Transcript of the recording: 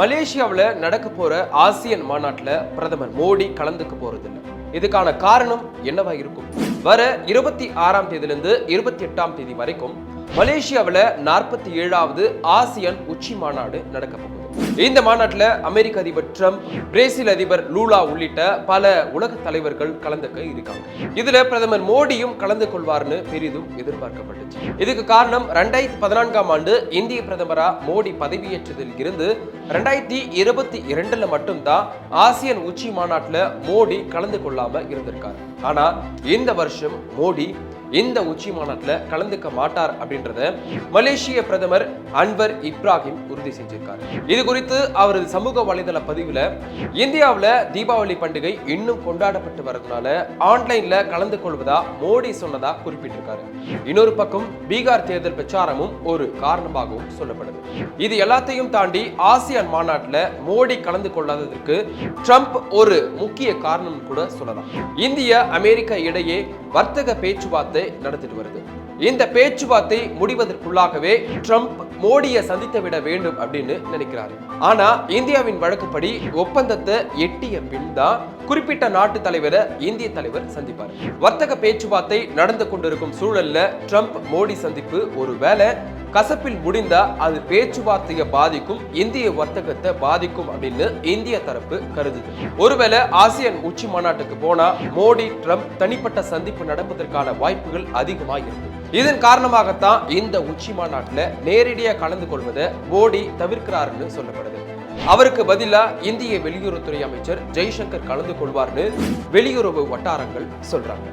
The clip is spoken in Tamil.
மலேசியாவில் நடக்க போற ஆசியன் மாநாட்டில் பிரதமர் மோடி கலந்துக்க போறது இதுக்கான காரணம் என்னவா இருக்கும் வர இருபத்தி ஆறாம் தேதியிலிருந்து இருபத்தி எட்டாம் தேதி வரைக்கும் மலேசியாவில் நாற்பத்தி ஏழாவது ஆசியன் உச்சி மாநாடு நடக்க போகுது. இந்த மாநாட்டில் அமெரிக்க அதிபர் ட்ரம்ப் பிரேசில் அதிபர் லூலா உள்ளிட்ட பல உலக தலைவர்கள் கலந்துக்க இருக்காங்க. இதுல பிரதமர் மோடியும் கலந்து கொள்வார்னு பெரிதும் எதிர்பார்க்கப்பட்டுச்சு. இதுக்கு காரணம் ரெண்டாயிரத்தி பதினான்காம் ஆண்டு இந்திய பிரதமரா மோடி பதவியேற்றதில் இருந்து ரெண்டாயிரத்தி இருபத்தி இரண்டுல மட்டும்தான் ஆசியன் உச்சி மாநாட்டில் மோடி கலந்து கொள்ளாம இருந்திருக்காரு. ஆனா இந்த வருஷம் மோடி இந்த உச்சி மாநாட்டில் கலந்துக்க மாட்டார் அப்படின்றத மலேசிய பிரதமர் அன்வர் இப்ராஹிம் உறுதி செஞ்சிருக்காரு. இது குறித்து அவரது சமூக வலைதள பதிவில் இந்தியாவில் தீபாவளி பண்டிகை இன்னும் கொண்டாடப்பட்டு வரதுனால ஆன்லைன்ல கலந்து கொள்வதா மோடி சொன்னதா குறிப்பிட்டிருக்காரு. இன்னொரு பக்கம் பீகார் தேர்தல் பிரச்சாரமும் ஒரு காரணமாகவும் சொல்லப்படுது. இது எல்லாத்தையும் தாண்டி ஆசியான் மாநாட்டில் மோடி கலந்து கொள்ளாததற்கு ட்ரம்ப் ஒரு முக்கிய காரணம் கூட சொல்லலாம். இந்திய அமெரிக்க இடையே வர்த்தக பேச்சுவார்த்தை நடத்திட்டு வருது. இந்த பேச்சுவார்த்தை முடிவதற்குள்ளாகவே ட்ரம்ப் மோடியை சந்தித்து விட வேண்டும் அப்படின்னு நினைக்கிறாரு. ஆனா இந்தியாவின் வழக்குப்படி ஒப்பந்தத்தை எட்டிய பின் தான் குறிப்பிட்ட நாட்டு தலைவரை இந்திய தலைவர் சந்திப்பார். வர்த்தக பேச்சுவார்த்தை நடந்து கொண்டிருக்கும் சூழல்ல ட்ரம்ப் மோடி சந்திப்பு ஒருவேளை கசப்பில் முடிந்தா அது பேச்சுவார்த்தையை பாதிக்கும் இந்திய வர்த்தகத்தை பாதிக்கும் அப்படின்னு இந்திய தரப்பு கருதுது. ஒருவேளை ஆசியன் உச்சி மாநாட்டுக்கு போனா மோடி ட்ரம்ப் தனிப்பட்ட சந்திப்பு நடப்பதற்கான வாய்ப்புகள் அதிகமாக இருக்கு இதன் காரணமாகத்தான் இந்த உச்சி மாநாட்டில் நேரடியாக கலந்து கொள்வதை மோடி தவிர்க்கிறாருன்னு சொல்லப்படுது. அவருக்கு பதிலா இந்திய வெளியுறவுத்துறை அமைச்சர் ஜெய்சங்கர் கலந்து கொள்வார்னு வெளியுறவு வட்டாரங்கள் சொல்றாங்க.